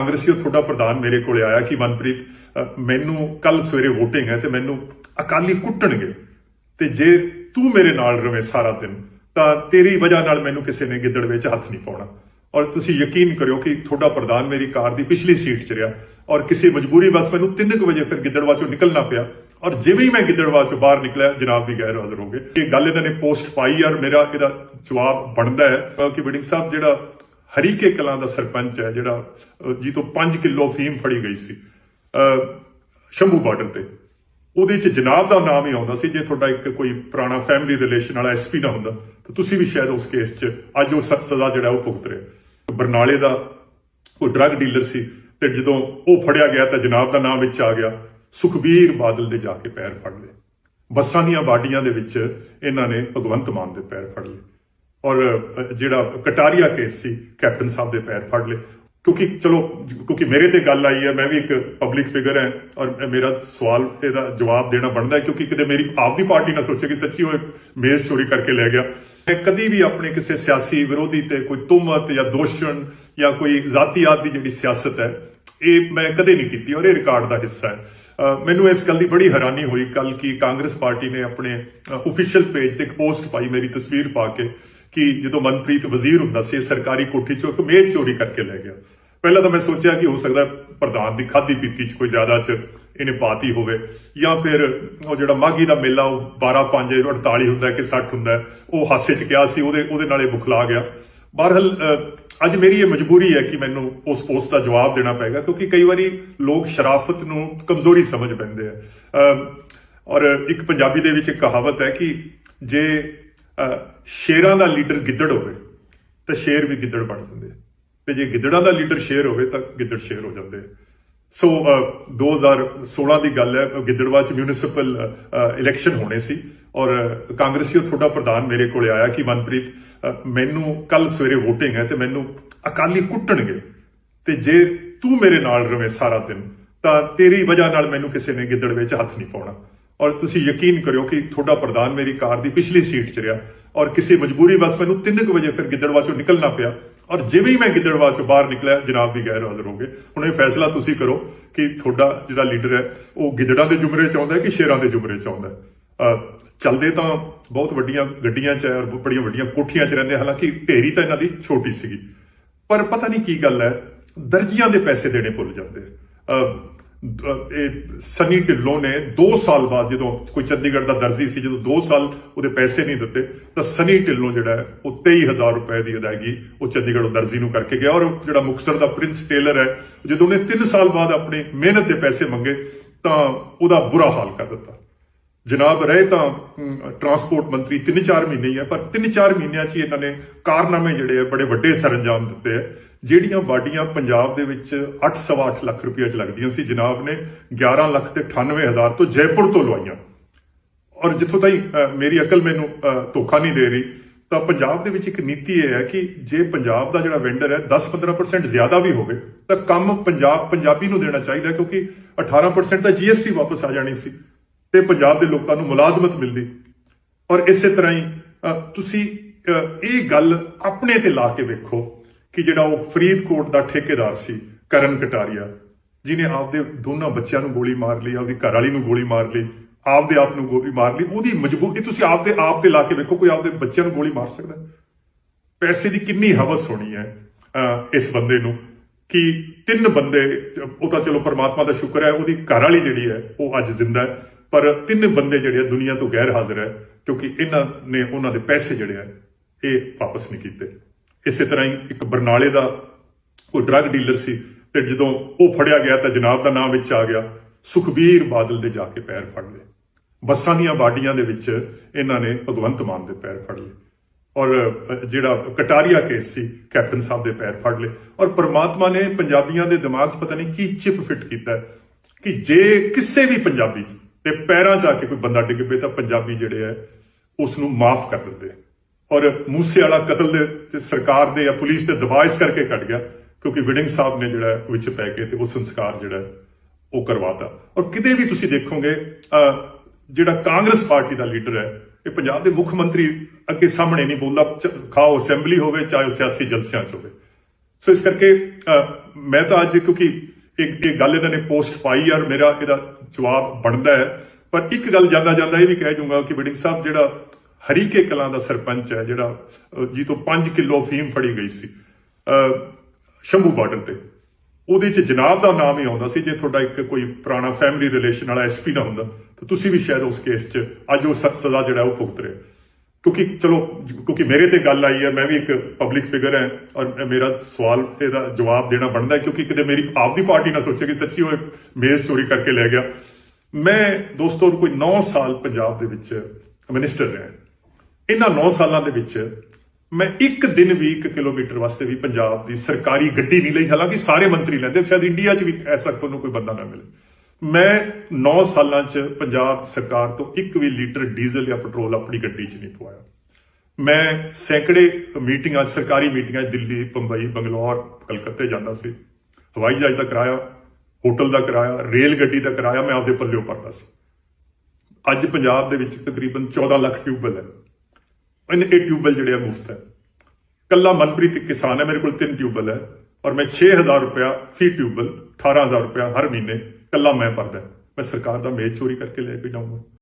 ਕਾਂਗਰਸੀ ਤੁਹਾਡਾ ਪ੍ਰਧਾਨ ਮੇਰੇ ਕੋਲੇ ਆਇਆ ਕਿ ਮਨਪ੍ਰੀਤ ਮੈਨੂੰ ਕੱਲ ਸਵੇਰੇ VOTING ਹੈ ਤੇ ਮੈਨੂੰ ਅਕਾਲੀ ਕੁੱਟਣਗੇ। ਤੇ ਜੇ ਤੂੰ ਮੇਰੇ ਨਾਲ ਰਵੇਂ ਸਾਰਾ ਦਿਨ, ਤਾਂ ਤੇਰੀ ਵਜ੍ਹਾ ਨਾਲ ਮੈਨੂੰ ਕਿਸੇ ਨੇ ਗਿੱਦੜ ਵਿੱਚ ਹੱਥ ਨਹੀਂ ਪਾਉਣਾ। ਔਰ ਤੁਸੀਂ ਯਕੀਨ ਕਰਿਓ ਕਿ ਤੁਹਾਡਾ ਪ੍ਰਧਾਨ ਮੇਰੀ ਕਾਰ ਦੀ ਪਿਛਲੀ ਸੀਟ 'ਚ ਰਿਹਾ ਔਰ ਕਿਸੇ ਮਜਬੂਰੀ ਬਸ ਮੈਨੂੰ 3 ਵਜੇ ਫਿਰ ਗਿੱਦੜਵਾ ਚੋਂ ਨਿਕਲਣਾ ਪਿਆ। ਔਰ ਜਿਵੇਂ ਹੀ ਮੈਂ ਗਿੱਦੜਵਾ ਚੋਂ ਬਾਹਰ ਨਿਕਲਿਆ, ਜਨਾਬ ਵੀ ਗੈਰ ਹਾਜ਼ਰ ਹੋ ਗਏ। ਇਹ ਗੱਲ ਇਹਨਾਂ ਨੇ ਪੋਸਟ ਪਾਈ ਔਰ ਮੇਰਾ ਇਹਦਾ ਜਵਾਬ ਬਣਦਾ ਹੈ ਕਿ ਬਿਡਿੰਗ ਸਾਹਿਬ ਜਿਹੜਾ ਹਰੀਕੇ ਕਲਾਂ ਦਾ ਸਰਪੰਚ ਹੈ ਜਿਹੜਾ ਅਹ, ਜੀ ਤੋਂ 5 ਕਿਲੋ ਫੀਮ ਫੜੀ ਗਈ ਸੀ ਅਹ, ਸ਼ੰਭੂ ਬਾਰਡਰ ਤੇ। ਉਹਦੇ ਚ ਜਨਾਬ ਦਾ ਨਾਮ ਹੀ ਆਉਂਦਾ ਸੀ ਜੇ ਤੁਹਾਡਾ ਇੱਕ ਕੋਈ ਪੁਰਾਣਾ ਫੈਮਿਲੀ ਰਿਲੇਸ਼ਨ ਵਾਲਾ ਐਸਪੀ ਨਾ ਹੁੰਦਾ ਤਾਂ ਤੁਸੀਂ ਵੀ ਸ਼ਾਇਦ ਉਸ ਕੇਸ 'ਚ ਅੱਜ ਉਹ ਸ- ਸਜ਼ਾ ਜਿਹੜਾ ਉਹ ਭੁਗਤ ਰਿਹਾ। ਬਰਨਾਲੇ ਦਾ ਉਹ ਡਰੱਗ ਡੀਲਰ ਸੀ ਤੇ ਜਦੋਂ ਉਹ ਫੜਿਆ ਗਿਆ ਤਾਂ ਜਨਾਬ ਦਾ ਨਾਮ ਵਿੱਚ ਆ ਗਿਆ ਸੁਖਬੀਰ ਬਾਦਲ ਦੇ ਜਾ ਕੇ ਪੈਰ ਫੜ ਲਏ। ਬੱਸਾਂ ਦੀਆਂ ਬਾਡੀਆਂ ਦੇ ਵਿੱਚ ਇਹਨਾਂ ਨੇ ਭਗਵੰਤ ਮਾਨ ਦੇ ਪੈਰ ਫੜ ਲਏ। ਔਰ ਜਿਹੜਾ ਕਟਾਰੀਆ ਕੇਸ ਸੀ, ਕੈਪਟਨ ਸਾਹਿਬ ਦੇ ਪੈਰ ਫੜ ਲਏ। ਕਿਉਂਕਿ, ਚਲੋ, ਕਿਉਂਕਿ ਮੇਰੇ ਤੇ ਗੱਲ ਆਈ ਹੈ, ਮੈਂ ਵੀ ਇੱਕ ਪਬਲਿਕ ਫਿਗਰ ਹਾਂ, ਔਰ ਮੇਰਾ ਸਵਾਲ ਇਹਦਾ ਜਵਾਬ ਦੇਣਾ ਬਣਦਾ ਹੈ, ਕਿਉਂਕਿ ਕਿਤੇ ਮੇਰੀ ਆਪਦੀ ਪਾਰਟੀ ਨਾ ਸੋਚੇ ਕਿ ਸੱਚੀ ਉਹ ਮੇਜ਼ ਚੋਰੀ ਕਰਕੇ ਲੈ ਗਿਆ। ਮੈਂ ਕਦੀ ਵੀ ਆਪਣੇ ਕਿਸੇ ਸਿਆਸੀ ਵਿਰੋਧੀ ਤੇ ਕੋਈ ਤੁਹਮਤ ਜਾਂ ਦੋਸ਼ਣ ਜਾਂ ਕੋਈ ਜ਼ਾਤੀਆਤ ਦੀ ਜਿਹੜੀ ਸਿਆਸਤ ਹੈ, ਇਹ ਮੈਂ ਕਦੇ ਨਹੀਂ ਕੀਤੀ, ਔਰ ਇਹ ਰਿਕਾਰਡ ਦਾ ਹਿੱਸਾ ਹੈ। ਮੈਨੂੰ ਇਸ ਗੱਲ ਦੀ ਬੜੀ ਹੈਰਾਨੀ ਹੋਈ ਕੱਲ ਕਿ ਕਾਂਗਰਸ ਪਾਰਟੀ ਨੇ ਆਪਣੇ ਅਫੀਸ਼ੀਅਲ ਪੇਜ ਤੇ ਇੱਕ ਪੋਸਟ ਪਾਈ, ਮੇਰੀ ਤਸਵੀਰ ਪਾ ਕੇ। ਕਿ ਜਦੋਂ ਮਨਪ੍ਰੀਤ ਵਜ਼ੀਰ ਹੁੰਦਾ ਸੀ ਸਰਕਾਰੀ ਕੋਠੀ ਚੋਂ ਇੱਕ ਮੇਜ਼ ਚੋਰੀ ਕਰਕੇ ਲੈ ਗਿਆ। ਪਹਿਲਾਂ ਤਾਂ ਮੈਂ ਸੋਚਿਆ ਕਿ ਹੋ ਸਕਦਾ ਪ੍ਰਧਾਨ ਦੀ ਖਾਦੀ ਪੀਤੀ ਚ ਕੋਈ ਜ਼ਿਆਦਾ ਚ ਇਹਨੇ ਪਾਤੀ ਹੋਵੇ। ਜਾਂ ਫਿਰ ਉਹ ਜਿਹੜਾ ਮਾਗੀ ਦਾ ਮੇਲਾ, ਉਹ 12 5 48 ਹੁੰਦਾ ਕਿ 60 ਹੁੰਦਾ, ਉਹ ਹਾਸੇ ਚ ਕਿਹਾ ਸੀ, ਉਹਦੇ ਉਹਦੇ ਨਾਲ ਇਹ ਬੁਖਲਾ ਗਿਆ। ਬਹਰਹਾਲ ਅੱਜ ਮੇਰੀ ਇਹ ਮਜਬੂਰੀ ਹੈ ਕਿ ਮੈਨੂੰ ਉਸ ਪੋਸਟ ਦਾ ਜਵਾਬ ਦੇਣਾ ਪਏਗਾ, ਕਿਉਂਕਿ ਕਈ ਵਾਰੀ ਲੋਕ ਸ਼ਰਾਫਤ ਨੂੰ ਕਮਜ਼ੋਰੀ ਸਮਝ ਪੈਂਦੇ ਆ। ਔਰ ਇੱਕ ਪੰਜਾਬੀ ਦੇ ਵਿੱਚ ਇੱਕ ਕਹਾਵਤ ਹੈ ਕਿ ਜੇ ਸ਼ੇਰਾਂ ਦਾ ਲੀਡਰ ਗਿੱਦੜ ਹੋਵੇ ਤਾਂ ਸ਼ੇਰ ਵੀ ਗਿੱਦੜ ਬਣ ਜਾਂਦੇ ਤੇ ਜੇ ਗਿੱਦੜਾਂ ਦਾ ਲੀਡਰ ਸ਼ੇਰ ਹੋਵੇ ਤਾਂ ਗਿੱਦੜ ਸ਼ੇਰ ਹੋ ਜਾਂਦੇ ਆ। ਸੋ ਅ, 2016 ਦੀ ਗੱਲ ਹੈ ਗਿੱਦੜਵਾ ਚ ਮਿਊਨਿਸਪਲ ਇਲੈਕਸ਼ਨ ਹੋਣੇ ਸੀ ਔਰ ਅ, ਕਾਂਗਰਸੀ ਤੁਹਾਡਾ ਪ੍ਰਧਾਨ ਮੇਰੇ ਕੋਲੇ ਆਇਆ ਕਿ ਮਨਪ੍ਰੀਤ ਮੈਨੂੰ ਕੱਲ ਸਵੇਰੇ VOTING ਹੈ ਤੇ ਮੈਨੂੰ ਅਕਾਲੀ ਕੁੱਟਣਗੇ। ਤੇ ਜੇ ਤੂੰ ਮੇਰੇ ਨਾਲ ਰਵੇਂ ਸਾਰਾ ਦਿਨ ਤਾਂ ਤੇਰੀ ਵਜ੍ਹਾ ਨਾਲ ਮੈਨੂੰ ਕਿਸੇ ਨੇ ਗਿੱਦੜ ਵਿੱਚ ਹੱਥ ਨਹੀਂ ਪਾਉਣਾ। ਔਰ ਤੁਸੀਂ ਯਕੀਨ ਕਰਿਓ ਕਿ ਤੁਹਾਡਾ ਪ੍ਰਧਾਨ ਮੇਰੀ ਕਾਰ ਦੀ ਪਿਛਲੀ ਸੀਟ 'ਚ ਰਿਹਾ ਔਰ ਕਿਸੇ ਮਜਬੂਰੀ ਬਸ ਮੈਨੂੰ 3 ਵਜੇ ਫਿਰ ਗਿੱਦੜਵਾ ਚੋਂ ਨਿਕਲਣਾ ਪਿਆ। ਔਰ ਜਿਵੇਂ ਹੀ ਮੈਂ ਗਿੱਦੜਵਾ ਚੋਂ ਬਾਹਰ ਨਿਕਲਿਆ, ਜਨਾਬ ਵੀ ਗੈਰ ਹਾਜ਼ਰ ਹੋ ਗਏ। ਹੁਣ ਇਹ ਫੈਸਲਾ ਤੁਸੀਂ ਕਰੋ ਕਿ ਤੁਹਾਡਾ ਜਿਹੜਾ ਲੀਡਰ ਹੈ, ਉਹ ਗਿੱਦੜਾਂ ਦੇ ਜੁਮਰੇ 'ਚ ਆਉਂਦਾ ਹੈ ਕਿ ਸ਼ੇਰਾਂ ਦੇ ਜੁਮਰੇ 'ਚ ਆਉਂਦਾ ਹੈ? ਚੱਲਦੇ ਤਾਂ ਬਹੁਤ ਵੱਡੀਆਂ ਗੱਡੀਆਂ 'ਚ ਔਰ ਬੜੀਆਂ ਵੱਡੀਆਂ ਕੋਠੀਆਂ 'ਚ ਰਹਿੰਦੇ ਹਾਲਾਂਕਿ ਢੇਰੀ ਤਾਂ ਇਹਨਾਂ ਦੀ ਛੋਟੀ ਸੀਗੀ। ਪਰ ਪਤਾ ਨਹੀਂ ਕੀ ਗੱਲ ਹੈ, ਦਰਜੀਆਂ ਦੇ ਪੈਸੇ ਦੇਣੇ ਭੁੱਲ ਜਾਂਦੇ ਸਨੀ ਢਿੱਲੋਂ ਨੇ 2 ਸਾਲ ਬਾਅਦ ਜਦੋਂ ਕੋਈ ਚੰਡੀਗੜ੍ਹ ਦਾ ਦਰਜੀ ਸੀ, ਜਦੋਂ 2 ਸਾਲ ਉਹਦੇ ਪੈਸੇ ਨਹੀਂ ਦਿੱਤੇ, ਤਾਂ ਸਨੀ ਢਿੱਲੋਂ ਜਿਹੜਾ ਹੈ, ਉਹ 23000 ਰੁਪਏ ਦੀ ਅਦਾਇਗੀ ਉਹ ਚੰਡੀਗੜ੍ਹ ਦਰਜੀ ਨੂੰ ਕਰਕੇ ਗਿਆ। ਔਰ ਜਿਹੜਾ ਮੁਕਤਸਰ ਦਾ ਪ੍ਰਿੰਸ ਟੇਲਰ ਹੈ, ਜਦੋਂ ਉਹਨੇ 3 ਸਾਲ ਬਾਅਦ ਆਪਣੀ ਮਿਹਨਤ ਦੇ ਪੈਸੇ ਮੰਗੇ, ਤਾਂ ਉਹਦਾ ਬੁਰਾ ਹਾਲ ਕਰ ਦਿੱਤਾ। ਜਨਾਬ ਰਹੇ ਤਾਂ ਟਰਾਂਸਪੋਰਟ ਮੰਤਰੀ 3-4 ਮਹੀਨੇ ਹੀ ਹੈ ਪਰ 3-4 ਮਹੀਨਿਆਂ 'ਚ ਇਹਨਾਂ ਨੇ ਕਾਰਨਾਮੇ ਜਿਹੜੇ ਆ ਬੜੇ ਵੱਡੇ ਸਰੰਜਾਮ ਦਿੱਤੇ ਆ ਜਿਹੜੀਆਂ ਬਾਡੀਆਂ ਪੰਜਾਬ ਦੇ ਵਿੱਚ 8.8 ਲੱਖ ਰੁਪਏ 'ਚ ਲੱਗਦੀਆਂ ਸੀ। ਜਨਾਬ ਨੇ 11 ਲੱਖ ਤੇ 98 ਹਜ਼ਾਰ ਤੋਂ ਜੈਪੁਰ ਤੋਂ ਲਵਾਈਆਂ। ਔਰ ਜਿੱਥੋਂ ਤਾਈਂ ਮੇਰੀ ਅਕਲ ਮੈਨੂੰ ਅ, ਧੋਖਾ ਨਹੀਂ ਦੇ ਰਹੀ ਤਾਂ ਪੰਜਾਬ ਦੇ ਵਿੱਚ ਇੱਕ ਨੀਤੀ ਇਹ ਹੈ ਕਿ ਜੇ ਪੰਜਾਬ ਦਾ ਜਿਹੜਾ ਵੈਂਡਰ ਹੈ 10-15% ਜ਼ਿਆਦਾ ਵੀ ਹੋਵੇ ਤਾਂ ਕੰਮ ਪੰਜਾਬ ਪੰਜਾਬੀ ਨੂੰ ਦੇਣਾ ਚਾਹੀਦਾ ਕਿਉਂਕਿ 18% ਤਾਂ ਜੀਐਸਟੀ ਵਾਪਸ ਆ ਜਾਣੀ ਸੀ। ਤੇ ਪੰਜਾਬ ਦੇ ਲੋਕਾਂ ਨੂੰ ਮੁਲਾਜ਼ਮਤ ਮਿਲਦੀ। ਔਰ ਇਸੇ ਤਰ੍ਹਾਂ ਹੀ ਤੁਸੀਂ ਇਹ ਗੱਲ ਆਪਣੇ ਤੇ ਲਾ ਕੇ ਵੇਖੋ ਕਿ ਜਿਹੜਾ ਉਹ ਫਰੀਦਕੋਟ ਦਾ ਠੇਕੇਦਾਰ ਸੀ, ਕਰਨ ਕਟਾਰੀਆ ਜਿਨੇ ਆਪਦੇ ਦੋਨਾਂ ਬੱਚਿਆਂ ਨੂੰ ਗੋਲੀ ਮਾਰ ਲਈ, ਆਪਦੀ ਘਰ ਵਾਲੀ ਨੂੰ ਗੋਲੀ ਮਾਰ ਲਈ, ਆਪਦੇ ਆਪ ਨੂੰ ਗੋਲੀ ਮਾਰ ਲਈ, ਉਹਦੀ ਮਜਬੂਰੀ ਤੁਸੀਂ ਆਪਦੇ ਆਪ ਤੇ ਲਾ ਕੇ ਵੇਖੋ, ਕੋਈ ਆਪਦੇ ਬੱਚਿਆਂ ਨੂੰ ਗੋਲੀ ਮਾਰ ਸਕਦਾ। ਪੈਸੇ ਦੀ ਕਿੰਨੀ ਹਵਸ ਹੋਣੀ ਹੈ ਇਸ ਬੰਦੇ ਨੂੰ, ਕਿ ਤਿੰਨ ਬੰਦੇ, ਉਹ ਤਾਂ ਚਲੋ ਪਰਮਾਤਮਾ ਦਾ ਸ਼ੁਕਰ ਹੈ, ਉਹਦੀ ਘਰ ਵਾਲੀ ਜਿਹੜੀ ਹੈ, ਉਹ ਅੱਜ ਜ਼ਿੰਦਾ ਹੈ। ਪਰ ਤਿੰਨ ਬੰਦੇ ਜਿਹੜੇ ਆ ਦੁਨੀਆ ਤੋਂ ਗੈਰ ਹਾਜ਼ਰ ਹੈ ਕਿਉਂਕਿ ਇਹਨਾਂ ਨੇ ਉਹਨਾਂ ਦੇ ਪੈਸੇ ਜਿਹੜੇ ਆ, ਇਹ ਵਾਪਸ ਨਹੀਂ ਕੀਤੇ। ਇਸੇ ਤਰ੍ਹਾਂ ਹੀ ਇੱਕ ਬਰਨਾਲੇ ਦਾ ਕੋਈ ਡਰੱਗ ਡੀਲਰ ਸੀ ਤੇ ਜਦੋਂ ਉਹ ਫੜਿਆ ਗਿਆ ਤਾਂ ਜਨਾਬ ਦਾ ਨਾਮ ਵਿੱਚ ਆ ਗਿਆ, ਸੁਖਬੀਰ ਬਾਦਲ ਦੇ ਜਾ ਕੇ ਪੈਰ ਫੜ ਲਏ। ਬੱਸਾਂ ਦੀਆਂ ਬਾਡੀਆਂ ਦੇ ਵਿੱਚ ਇਹਨਾਂ ਨੇ ਭਗਵੰਤ ਮਾਨ ਦੇ ਪੈਰ ਫੜ ਲਏ। ਔਰ ਜਿਹੜਾ ਕਟਾਰੀਆ ਕੇਸ ਸੀ, ਕੈਪਟਨ ਸਾਹਿਬ ਦੇ ਪੈਰ ਫੜ ਲਏ। ਔਰ ਪ੍ਰਮਾਤਮਾ ਨੇ ਪੰਜਾਬੀਆਂ ਦੇ ਦਿਮਾਗ 'ਚ ਪਤਾ ਨਹੀਂ ਕੀ ਚਿਪ ਫਿੱਟ ਕੀਤਾ, ਕਿ ਜੇ ਕਿਸੇ ਵੀ ਪੰਜਾਬੀ 'ਚ ਤੇ ਪੈਰਾਂ 'ਚ ਆ ਕੇ ਕੋਈ ਬੰਦਾ ਡਿੱਗ ਪਏ ਤਾਂ ਪੰਜਾਬੀ ਜਿਹੜੇ ਹੈ ਉਸ ਨੂੰ ਮਾਫ ਕਰ ਦਿੰਦੇ ਔਰ ਮੂਸੇ ਵਾਲਾ ਕਤਲ ਦੇ ਤੇ ਸਰਕਾਰ ਦੇ ਜਾਂ ਪੁਲਿਸ ਦੇ ਦਬਾਅ ਇਸ ਕਰਕੇ ਕੱਟ ਗਿਆ ਕਿਉਂਕਿ ਵਿਡਿੰਗ ਸਾਹਿਬ ਨੇ ਜਿਹੜਾ ਵਿੱਚ ਪੈ ਕੇ ਤੇ ਉਹ ਸੰਸਕਾਰ ਜਿਹੜਾ ਉਹ ਕਰਵਾਤਾ। ਔਰ ਕਿਤੇ ਵੀ ਤੁਸੀਂ ਦੇਖੋਗੇ ਅਹ, ਜਿਹੜਾ ਕਾਂਗਰਸ ਪਾਰਟੀ ਦਾ ਲੀਡਰ ਹੈ ਇਹ ਪੰਜਾਬ ਦੇ ਮੁੱਖ ਮੰਤਰੀ ਅੱਗੇ ਸਾਹਮਣੇ ਨਹੀਂ ਬੋਲਦਾ ਚ- ਖਾਓ ਅਸੈਂਬਲੀ ਹੋਵੇ ਚਾਹੇ ਉਹ ਸਿਆਸੀ ਜਲਸਿਆਂ ਚ ਹੋਵੇ। ਸੋ ਇਸ ਕਰਕੇ ਅਹ, ਮੈਂ ਤਾਂ ਅੱਜ ਕਿਉਂਕਿ ਇਹ ਇਹ ਗੱਲ ਇਹਨਾਂ ਨੇ ਪੋਸਟ ਪਾਈ ਔਰ ਮੇਰਾ ਇਹਦਾ ਜਵਾਬ ਬਣਦਾ ਹੈ। ਪਰ ਇੱਕ ਗੱਲ ਜਾਂਦਾ ਜਾਂਦਾ ਇਹ ਵੀ ਕਹਿ ਜੂੰਗਾ ਕਿ ਬਡਿੰਗ ਸਾਹਿਬ ਜਿਹੜਾ ਹਰੀਕੇ ਕਲਾਂ ਦਾ ਸਰਪੰਚ ਹੈ ਜਿਹੜਾ ਅਹ, ਜੀ ਤੋਂ 5 ਕਿਲੋ ਫੀਮ ਫੜੀ ਗਈ ਸੀ ਸ਼ੰਭੂ ਬਾਰਡਰ ਤੇ। ਉਹਦੇ ਚ ਜਨਾਬ ਦਾ ਨਾਮ ਹੀ ਆਉਂਦਾ ਸੀ ਜੇ ਤੁਹਾਡਾ ਇੱਕ ਕੋਈ ਪੁਰਾਣਾ ਫੈਮਿਲੀ ਰਿਲੇਸ਼ਨ ਵਾਲਾ ਐਸਪੀ ਨਾ ਹੁੰਦਾ ਤਾਂ ਤੁਸੀਂ ਵੀ ਸ਼ਾਇਦ ਉਸ ਕੇਸ 'ਚ ਅੱਜ ਉਹ ਸ- ਸਜ਼ਾ ਜਿਹੜਾ ਉਹ ਭੁਗਤ ਰਹੇ। ਕਿਉਂਕਿ ਚਲੋ, ਕਿਉਂਕਿ ਮੇਰੇ ਤੇ ਗੱਲ ਆਈ ਹੈ, ਮੈਂ ਵੀ ਇੱਕ ਪਬਲਿਕ ਫਿਗਰ ਹਾਂ ਔਰ ਮੇਰਾ ਸਵਾਲ ਇਹਦਾ ਜਵਾਬ ਦੇਣਾ ਬਣਦਾ ਹੈ ਕਿਉਂਕਿ ਕਿਤੇ ਮੇਰੀ ਆਪਦੀ ਪਾਰਟੀ ਨਾ ਸੋਚੇ ਕਿ ਸੱਚੀ ਉਹ ਮੇਜ਼ ਚੋਰੀ ਕਰਕੇ ਲੈ ਗਿਆ। ਮੈਂ ਦੋਸਤੋ, ਕੋਈ 9 ਸਾਲ ਪੰਜਾਬ ਦੇ ਵਿੱਚ ਮਿਨਿਸਟਰ ਰਿਹਾ। ਇਹਨਾਂ 9 ਸਾਲਾਂ ਦੇ ਵਿੱਚ ਮੈਂ ਇੱਕ ਦਿਨ ਵੀ 1 ਕਿਲੋਮੀਟਰ ਵਾਸਤੇ ਵੀ ਪੰਜਾਬ ਦੀ ਸਰਕਾਰੀ ਗੱਡੀ ਨਹੀਂ ਲਈ। ਹਾਲਾਂਕਿ ਸਾਰੇ ਮੰਤਰੀ ਲੈਂਦੇ, ਸ਼ਾਇਦ ਇੰਡੀਆ 'ਚ ਵੀ ਐਸਾ ਤੁਹਾਨੂੰ ਕੋਈ ਬੰਦਾ ਨਾ ਮਿਲੇ। ਮੈਂ 9 ਸਾਲਾਂ 'ਚ ਪੰਜਾਬ ਸਰਕਾਰ ਤੋਂ ਇੱਕ ਵੀ ਲੀਟਰ ਡੀਜ਼ਲ ਜਾਂ ਪੈਟਰੋਲ ਆਪਣੀ ਗੱਡੀ 'ਚ ਨਹੀਂ ਪਵਾਇਆ। ਮੈਂ ਸੈਂਕੜੇ ਮੀਟਿੰਗਾਂ, ਸਰਕਾਰੀ ਮੀਟਿੰਗਾਂ 'ਚ ਦਿੱਲੀ, ਬੰਬਈ, ਬੰਗਲੌਰ, ਕਲਕੱਤੇ ਜਾਂਦਾ ਸੀ। ਹਵਾਈ ਜਹਾਜ਼ ਦਾ ਕਿਰਾਇਆ, ਹੋਟਲ ਦਾ ਕਿਰਾਇਆ, ਰੇਲ ਗੱਡੀ ਦਾ ਕਿਰਾਇਆ ਮੈਂ ਆਪਦੇ ਪੱਲਿਓਂ ਭਰਦਾ ਸੀ। ਅੱਜ ਪੰਜਾਬ ਦੇ ਵਿੱਚ ਤਕਰੀਬਨ 14 ਲੱਖ ਟਿਊਬਲ ਹੈ। ਇਹਨੇ ਇਹ ਟਿਊਬਲ ਜਿਹੜੇ ਆ ਮੁਫਤ ਹੈ। ਕੱਲਾ ਮਨਪ੍ਰੀਤ ਇੱਕ ਕਿਸਾਨ ਹੈ, ਮੇਰੇ ਕੋਲ ਤਿੰਨ ਟਿਊਬਲ ਹੈ। ਔਰ ਮੈਂ 6000 ਰੁਪਇਆ ਫੀ ਟਿਊਬਲ 18000 ਰੁਪਇਆ ਹਰ ਮਹੀਨੇ ਕੱਲਾ ਮੈਂ ਭਰਦਾ ਮੈਂ ਸਰਕਾਰ ਦਾ ਮੇਜ਼ ਚੋਰੀ ਕਰਕੇ ਲੈ ਕੇ ਜਾਊਂਗਾ।